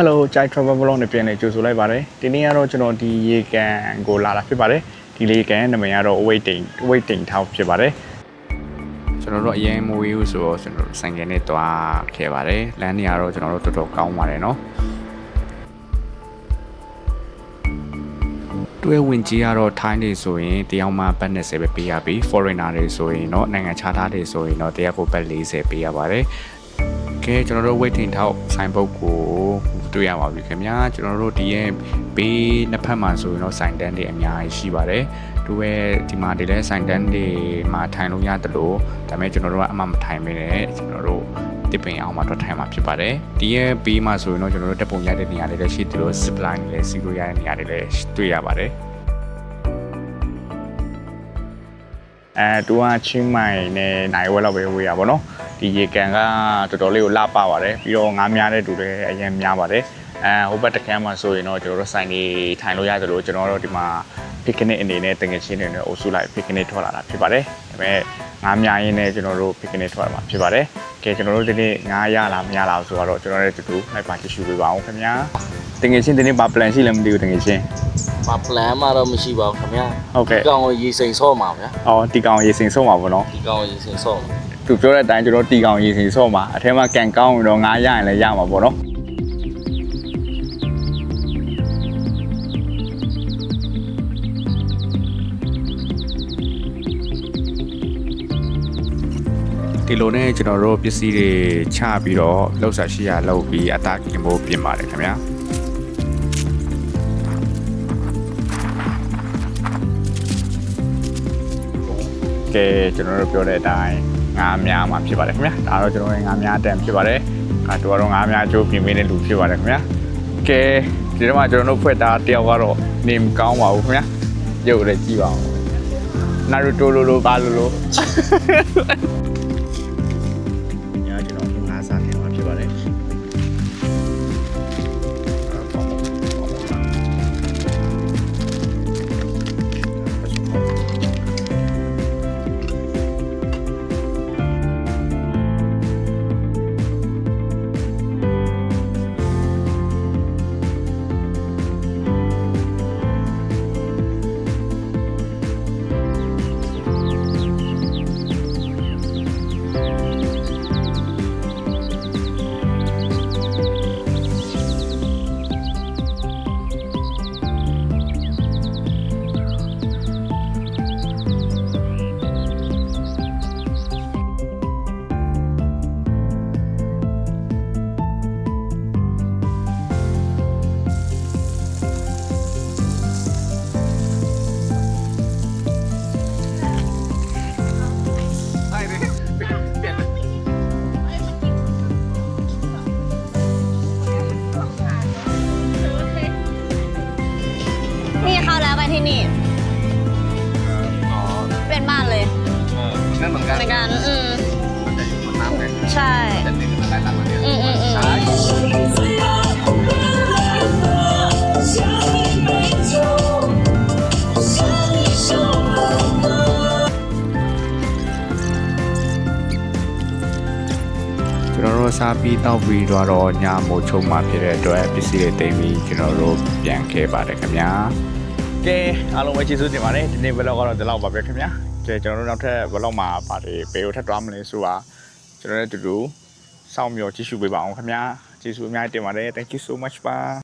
Hello ကြိုက် travel vlog နဲ့ပြန်လည်ကြိုဆိုလိုက်ပါတယ်ဒီနေ့ကတော့ကျွန်တော်ဒီရေကန်ကိုလာတာဖြစ်ပါတယ်ဒီလေကန်ရဲ့နာမည်ကတော့ waiting waiting town ဖြစ်ပါတယ်ကျွန်တော်တို့အရင်မဝေးဘူးဆိုတော့ကျွန်တော်တို့ဆိုင်ကယ်နဲ့တွားခဲ့ပါတယ်လမ်းနေရာတော့ကျွန်တော်တို့တော်တော်ကောင်းပါတယ်เนาะတွဲဝင်ကြီးကတော့ထိုင်းနေဆိုရင်တယောက်မှဘတ်20ပဲပေးရပြီ foreigner တွေဆိုရင်เนาะနိုင်ငံခြားသားတွေဆိုရင်เนาะတယောက်ကိုဘတ်40ပေးရပါတယ် ကဲကျွန်တော်တို့ waiting ထောက်ဆိုင်ဘုတ်ကိုတွေ့ရပါပြီခင်ဗျာကျွန်တော်တို့ဒီရဲ့ဘေးနှစ်ဖက်မှာဆိုရင်တော့ဆိုင်တန်းတွေအများကြီးရှိပါတယ်သူရဲ့ဒီမှာဒီလဲဆိုင်တန်းတွေမှာထိုင်လို့ရတယ်လို့ဒါပေမဲ့ကျွန်တော်တို့ကအမှမထိုင်မနေကျွန်တော်တို့တစ်ပင်အောင်မှာတော့ထိုင်မှာဖြစ်ပါတယ်ဒီရဲ့ဘေးမှာဆိုရင်တော့ကျွန်တော်တို့တက်ပုံရတဲ့နေရာတွေလည်းရှိတယ်လို့ zip line တွေလည်းစီးလို့ရတဲ့နေရာတွေလည်းတွေ့ရပါတယ်အဲတူကချင်းမိုင်နဲ့နိုင်ဝဲလောက်ပဲဝေးရပါတော့ ဒီရေကန်ကတော်တော်လေးကိုလှပပါတယ်ပြီးတော့ငားများတဲ့တူလည်းအရင်များပါတယ်အဲဟိုဘက်တစ်ခမ်းမှာဆိုရင်တော့ကျွန်တော်တို့ဆိုင်နေထိုင်လို့ရတယ်လို့ကျွန်တော်တို့ဒီမှာ picnic အနေနဲ့တငယ်ချင်းတွေနဲ့အုပ်စုလိုက် picnic ထွက်လာတာဖြစ်ပါတယ်ဒါပေမဲ့ငားများရင်းနဲ့ကျွန်တော်တို့ picnic ထွက်လာမှာဖြစ်ပါတယ်ကဲကျွန်တော်တို့ဒီနေ့ငားရလားမရလားဆိုတော့ကျွန်တော်တို့တူတူလိုက်ပါကြည့်ရှုပေးပါအောင်ခင်ဗျာတငယ်ချင်းဒီနေ့ဘာ plan ရှိလဲမသိဘူးတငယ်ချင်းမ plan မှတော့မရှိပါဘူးခင်ဗျာဟုတ်ကဲ့ဒီကောင်ကိုရေစိမ်ဆော့မှာဗျာအော်ဒီကောင်ရေစင်ဆုံးပါဘောနော်ဒီကောင်ကိုရေစိမ်ဆော့မှာ သူပြောတဲ့အတိုင်းကျွန်တော်တီကောင်ရေစင်ဆော့မှာအထဲမှာကန်ကောင်းရင်တော့ငားရရင်လည်းရမှာပေါ့နော်ဒီလိုနဲ့ကျွန်တော်တို့ပစ္စည်းတွေချပြီးတော့လှုပ်ရှားရှိရလှုပ်ပြီးအသားကင်ဖို့ပြင်ပါတယ်ခင်ဗျာကဲကျွန်တော်တို့ပြောတဲ့အတိုင်း ငါးများမှာဖြစ်ပါတယ်ခင်ဗျာဒါတော့ကျွန်တော်ရဲ့ငါးများတန်ဖြစ်ပါတယ်အဲတူကတော့ငါးများအကျိုးပြင်ပေးတဲ့လူဖြစ်ပါတယ်ခင်ဗျာကဲဒီတော့မှကျွန်တော်တို့ဖွဲ့တာတယောက်ကတော့နေမကောင်းပါဘူးခင်ဗျာရုပ်လည်းကြည့်ပါဦးနာရူတိုလိုလိုပါလိုလို นี่ อ๋อ เป็นบ้านเลย เออนั่นเหมือนกัน เหมือนกัน อืม แต่อยู่บนน้ำไง ใช่ แต่นี่คืออะไรต่างประเทศ อืมอืมอืม ใช่ ကျွန်တော်တို့စားပြီးတောက်ပြီးတော့ညမို့ချုံမှဖြစ်တဲ့အတွက်ပစ္စည်းတွေတင်ပြီးကျွန်တော်တို့ပြန်ခဲ့ပါတယ်ခင်ဗျာ ကဲအားလုံးပဲကျေးဇူးတင်ပါတယ်ဒီနေ့ vlog ကတော့ဒီလောက်ပါပဲခင်ဗျာကဲကျွန်တော်တို့နောက်ထပ် vlog မှာပါတယ်ဘယ်လိုထပ်သွားမလဲဆိုတာကျွန်တော်တို့အတူတူစောင့်မျှော်ကြည့်ရှုပေးပါအောင်ခင်ဗျာကျေးဇူးအများကြီးတင်ပါတယ် thank you so much ပါ